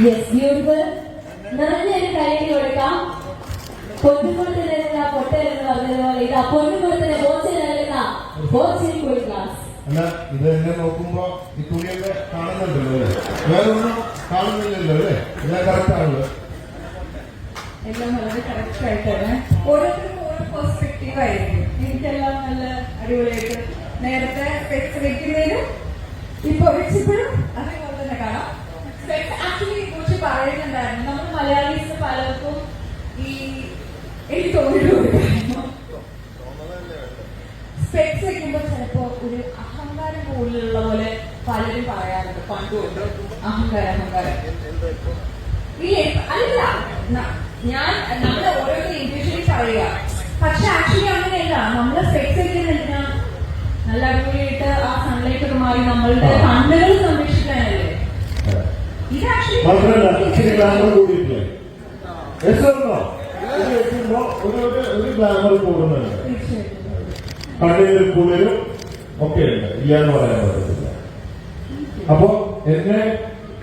Yes beautiful നിറഞ്ഞൊരു കൈയ്യടി കൊടുക്കാം. പൊട്ടൽ എന്ന് പറഞ്ഞതുപോലെ ഇതാ പൊന്നുകൊടുത്തിന് ബോച്ചിൽ നൽകുന്ന ബോച്ചിൽ ക്ലാസ് അല്ല ഇത് എന്നെ നോക്കുമ്പോ ഈ തുണിയൊക്കെ കാണുന്നുണ്ടല്ലോ അല്ലേ? വേറെ ഒന്നും കാണുന്നില്ലല്ലോ അല്ലേ? എല്ലാം കറക്റ്റ് ആണല്ലോ. എല്ലാം വളരെ കറക്റ്റ് ആയിട്ടാണ്. ഓരോരുത്തർക്കും ഓരോ പെർസ്പെക്റ്റീവ് ആയിരിക്കും. എനിക്കെല്ലാം നല്ല അടിപൊളിയായിട്ട് നേരത്തെ സ്പെക്സ് വെക്കുന്നതിനും ഇപ്പൊ വെച്ചപ്പോഴും അതേപോലെ തന്നെ കാണാം. പറയുന്നുണ്ടായിരുന്നു നമ്മൾ മലയാളീസ് പലർക്കും ഈ എനിക്ക് തോന്നിയിട്ടുണ്ടായിരുന്നു സ്പെക്സ് വെക്കുമ്പോൾ ചിലപ്പോ ഒരു അഹങ്കാരം കൂടുതലുള്ള പോലെ പലരും പറയാറുണ്ട്. പണ്ടുകൊണ്ട് അഹങ്കാരം അഹങ്കാരം. ഇല്ലേ അല്ല ഞാൻ നമ്മൾ ഓരോരുത്തർ ഇൻഡിവിജ്വലി പറയുക. പക്ഷെ ആക്ച്വലി അങ്ങനെയല്ല നമ്മൾ സ്പെക്സ് വെക്കുന്നില്ല നല്ല അടിപൊളിയായിട്ട് ആ സൺലൈറ്റ് ഒക്കെ മാറി നമ്മളുടെ. കണ്ണുകൾ സംരക്ഷിക്കാനല്ലേ ഇത് മാത്രമല്ല ഇച്ചിരി ആക്ച്വലി ഗ്ലാമർ കൂടിയിട്ടില്ലേ? Yes or no? ഇത് വെക്കുമ്പോ ഒരു ഒരു- ഒരു ഗ്ലാമർ കൂടുന്നുണ്ട്. കണ്ണിലും കുളിരും ഒക്കെ ഉണ്ട്. എന്ന് പറയാൻ പറ്റത്തില്ല. അപ്പൊ എന്നെ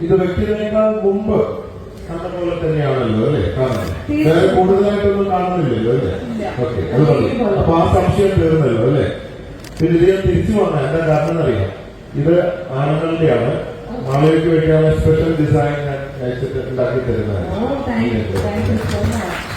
ഇത് വെക്കുന്നതിനേക്കാൾ മുമ്പ് കണ്ട പോലെ തന്നെയാണല്ലോ അല്ലെ? കാണാൻ വേറെ കൂടുതലായിട്ടൊന്നും കാണുന്നില്ലല്ലോ അല്ലെ. ഓക്കെ അത് പറഞ്ഞു. അപ്പൊ ആ സംശയം തീർന്നല്ലോ അല്ലെ? പിന്നെ ഇതിനെ തിരിച്ചു വന്ന എന്താ കാരണം എന്നറിയാം ഇത് ആണുങ്ങളുടെയാണ് മാളവിക്ക് വേണ്ടിയാണ് സ്പെഷ്യൽ ഡിസൈൻ ഞാൻ അയച്ചിട്ട് ഉണ്ടാക്കി തരുന്നത്. മച്ച്